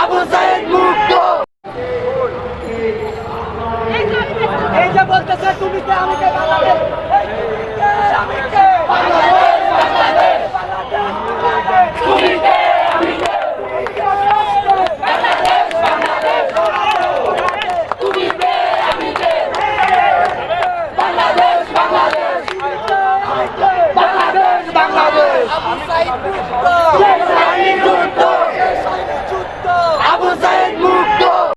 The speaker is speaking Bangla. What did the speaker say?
আবু সাইদ মুক্ত। এই যে বলতেছে তুমি কে আমাকে বাংলাদেশ আমি